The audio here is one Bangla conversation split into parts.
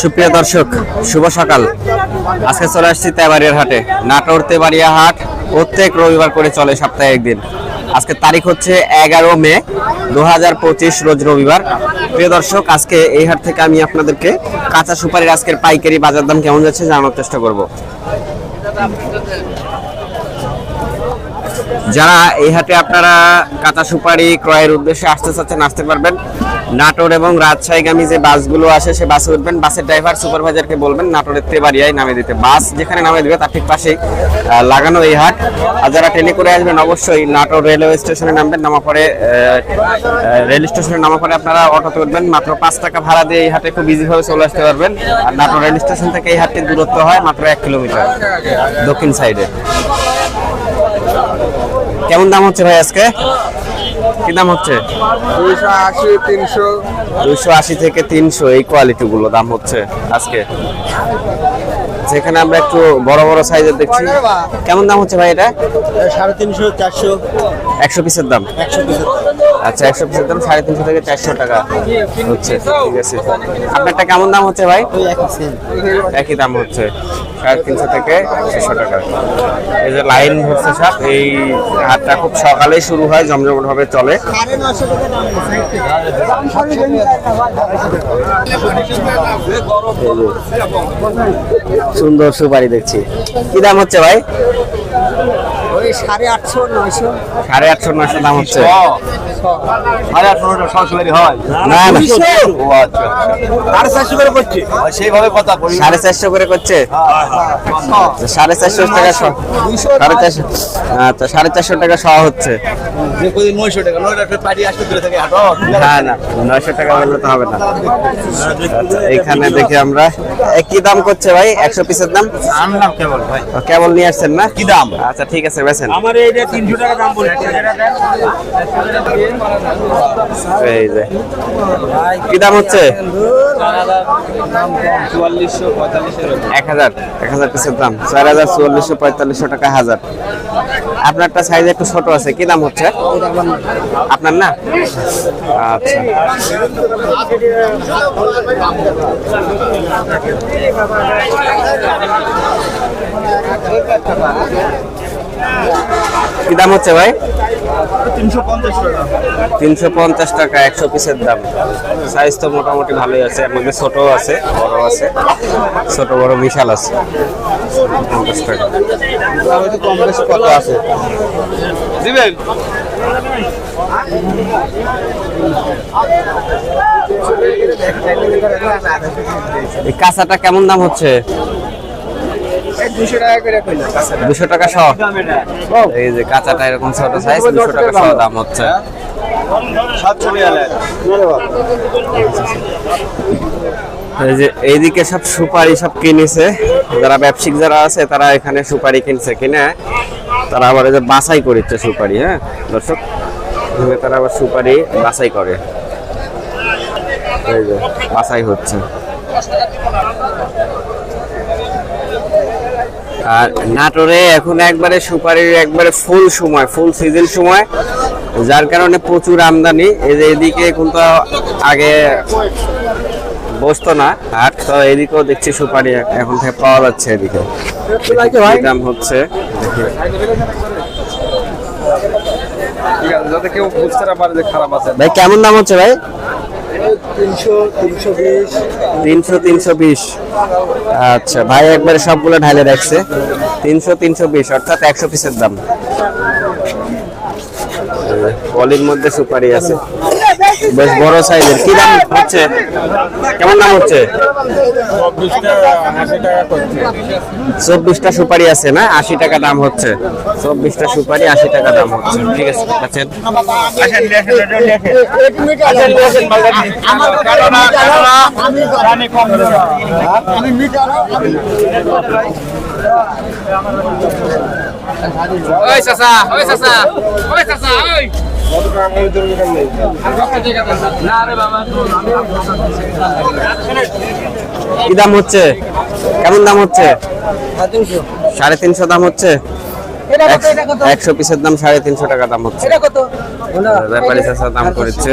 সুপ্রিয় দর্শক, শুভ সকাল। আজকে চলে আসছি তেবাড়িয়ার হাটে। নাটোর তেবাড়িয়া হাট প্রত্যেক রবিবার করে চলে সপ্তাহে একদিন। আজকে তারিখ হচ্ছে এগারো মে দু হাজার পঁচিশ রোজ রবিবার। প্রিয় দর্শক, আজকে এই হাট থেকে আমি আপনাদেরকে কাঁচা সুপারির আজকের পাইকারি বাজার দাম কেমন যাচ্ছে জানানোর চেষ্টা করব। যারা এই হাটে আপনারা কাঁচা সুপারি ক্রয়ের উদ্দেশ্যে আসতে চাচ্ছেন, আসতে পারবেন। নাটোর এবং রাজশাহীগামী যে বাসগুলো আসে সে বাসে উঠবেন। বাসের ড্রাইভার, সুপারভাইজারকে বলবেন, নাটোরের তেবাড়িয়ায় নামে দিতে। বাস যেখানে নামে দেবে, তার ঠিক পাশেই লাগানো এই হাট। আর যারা ট্রেনে করে আসবেন, অবশ্যই নাটোর রেলওয়ে স্টেশনে নামবেন। নামা পরে রেল স্টেশনে নামা পরে আপনারা অটোতে উঠবেন। মাত্র পাঁচ টাকা ভাড়া দিয়ে এই হাটে খুব ইজিভাবে চলে আসতে পারবেন। আর নাটোর রেল স্টেশন থেকে এই হাটটির দূরত্ব হয় মাত্র এক কিলোমিটার দক্ষিণ সাইডে। কেমন দাম হচ্ছে ভাই আজকে? কি দাম হচ্ছে? দুইশো আশি তিনশো। দুইশো আশি থেকে তিনশো এই কোয়ালিটি গুলো দাম হচ্ছে আজকে। যেখানে আমরা একটু বড় বড় সাইজের দেখছি। কেমন দাম হচ্ছে ভাই এটা? সাড়ে তিনশো চারশো। একশো পিসের দাম। একশো পিস আচ্ছা একশো পিসের দাম সাড়ে তিনশো থেকে চারশো টাকা হচ্ছে। ঠিক আছে। আপনারটা কেমন দাম হচ্ছে ভাই? একই দাম হচ্ছে সাড়ে তিনশো থেকে ছশো টাকা। এই যে লাইন ধরছে সব এই হাটটা খুব সকালেই শুরু হয় জমজমট ভাবে চলে সুন্দর সুপারি দেখছি। কি দাম হচ্ছে ভাই? ওই সাড়ে আটশো নয়শো। সাড়ে আটশো নয়শো দাম হচ্ছে। সাড়ে আঠারোটা সরাসরি হয়। না না। ও আচ্ছা সাড়ে চারশো করে করছি? সেইভাবে কথা বলি। সাড়ে চারশো করে করছে? সাড়ে চারশো টাকা সাড়ে চারশো আচ্ছা সাড়ে চারশো টাকা সহ হচ্ছে। নয়শো টাকা নয় টাকা পাটি আসতে দূরে থেকে না না নয়শো টাকা বললে তো হবে না। আচ্ছা এখানে দেখি আমরা। কি দাম করছে ভাই? একশো পিসের দাম? আনলাম কেবল ভাই। কেবল নিয়ে আসছেন না? কি দাম? আচ্ছা ঠিক আছে বেছেন আমার এইটা তিনশো টাকা দাম বলছে। এই যে। কি দাম হচ্ছে? পিসের দাম। টাকা হাজার। আপনারটা সাইজ একটু ছোট আছে। কি দাম হচ্ছে? আপনার না? আচ্ছা। কি দাম হচ্ছে ভাই? তিনশো পঞ্চাশ টাকা। একশো পিসের দাম। সাইজ তো মোটামুটি ভালোই আছে এর মধ্যে ছোট আছে বড় আছে। ছোট বড় বিশাল আছে। পঞ্চাশ টাকা। কম বেশি কত আছে দিবেন কাঁচাটা কেমন দাম হচ্ছে? দুশো টাকা করে কইলা দুশো টাকা শ এই যে কাঁচাটা এরকম ছোট সাইজ দুশো টাকা শ দাম। হচ্ছে। সাতশো টাকা এই যে এইদিকে সব সুপারি সব কিনেছে। যারা ব্যবসায়িক যারা আছে তারা এখানে সুপারি কিনছে কিনে তারা আবার এই যে বাছাই করেছে সুপারি হ্যাঁ? দর্শক তারা আবার সুপারি বাছাই করে। এই যে বাছাই হচ্ছে। আর নাটোরে এখন একবারে সুপারির একবারে ফুল সময় ফুল সিজন সময়। যার কারণে প্রচুর আমদানি। এই যে এদিকে কিন্তু আগে বসতো না আর তো এদিকেও দেখছি সুপারি এখন থেকে পাওয়া যাচ্ছে এদিকে। দাম হচ্ছে? ভাই কেমন দাম হচ্ছে ভাই? তিনশো তিনশো বিশ। আচ্ছা ভাই একবারে সবগুলো ঢালে রাখছে। তিনশো তিনশো বিশ, অর্থাৎ একশো পিসের দাম। পলির মধ্যে সুপারি আছে। বেশ বড় সাইজের। কি দাম হচ্ছে? কেমন দাম হচ্ছে? চব্বিশটা সুপারি আছে না? আশি টাকা দাম হচ্ছে। চব্বিশটা সুপারি, আশি টাকা দাম হচ্ছে। ঠিক আছে, আছেন? ওই চাচা ওই চাচা ওই চাচা, ওই। কি দাম হচ্ছে? কেমন দাম হচ্ছে? সাড়ে তিনশো দাম হচ্ছে? একশো পিসের দাম সাড়ে তিনশো টাকা দাম হচ্ছে। ব্যাপারী দাম করেছে।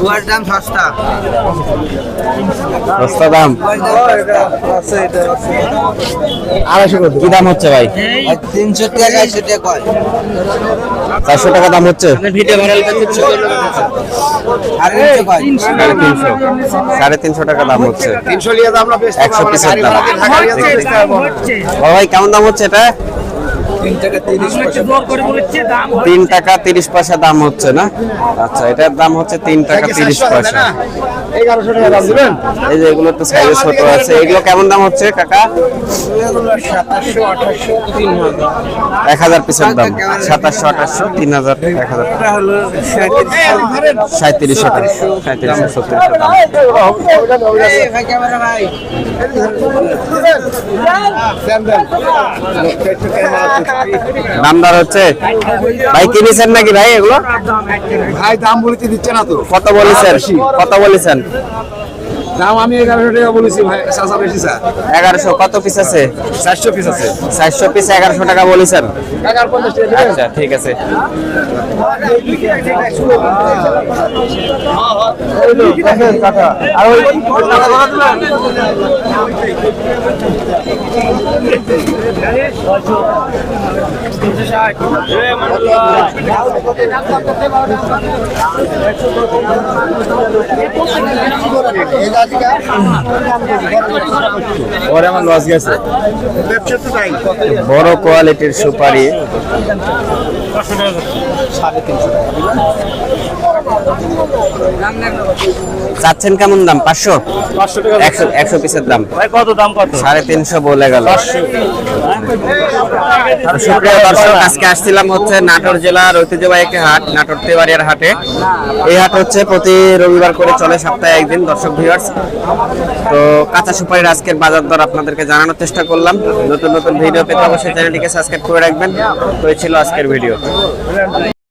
দুয়ার দাম সস্তা। সস্তা দাম? আড়াইশো কি দাম হচ্ছে ভাই? তিনশো টাকা একশো টাকা কয়? চারশো টাকা দাম হচ্ছে? আর তিনশো সাড়ে তিনশো। সাড়ে তিনশো টাকা দাম হচ্ছে। একশো পিসের দাম। ভাই কেমন দাম হচ্ছে এটা? তিন টাকা তিরিশ পয়সা দাম হচ্ছে না? আচ্ছা এটার দাম হচ্ছে তিন টাকা তিরিশ পয়সা। এগারোশো টাকা দাম দিবেন? এই যে এগুলো তো সাইজে ছোট আছে। এগুলো কেমন দাম হচ্ছে কাকা? এক হাজার পিসের দাম। সাতাশশো আঠাশশো তিন হাজার। এক দাম। ভাই ক্যামেরা ভাই দাম দর হচ্ছে ভাই কিনেছেন নাকি ভাই এগুলো? ভাই দাম বলতে দিচ্ছে না তো। কত বলেছেন? কত বলেছেন? দাম আমি এগারোশো টাকা বলেছি ভাই। চাষা বেশি স্যার এগারোশো কত পিস আছে? চারশো পিস আছে। চারশো পিস এগারোশো টাকা বলেছেন? আচ্ছা ঠিক আছে। ওরে আমার লস গেছে। বড় কোয়ালিটির সুপারি। চাচ্ছেন কেমন দাম? পাঁচশো? একশো একশো পিসের দাম। কত দাম কত? সাড়ে তিনশো বলে গেল। সুপ্রিয় দর্শক আজকে আসছিলাম হচ্ছে নাটোর জেলার ঐতিহ্যবাহী একটি হাট নাটোর তেবাড়িয়ার হাটে। এই হাট হচ্ছে প্রতি রবিবার করে চলে সপ্তাহে একদিন দর্শক ভিউয়ার্স। তো কাঁচা সুপারির আজকের বাজার দর আপনাদেরকে জানানোর চেষ্টা করলাম। নতুন নতুন ভিডিও পেতে অবশ্যই চ্যানেলটিকে সাবস্ক্রাইব করে রাখবেন। তো এই ছিল আজকের ভিডিও।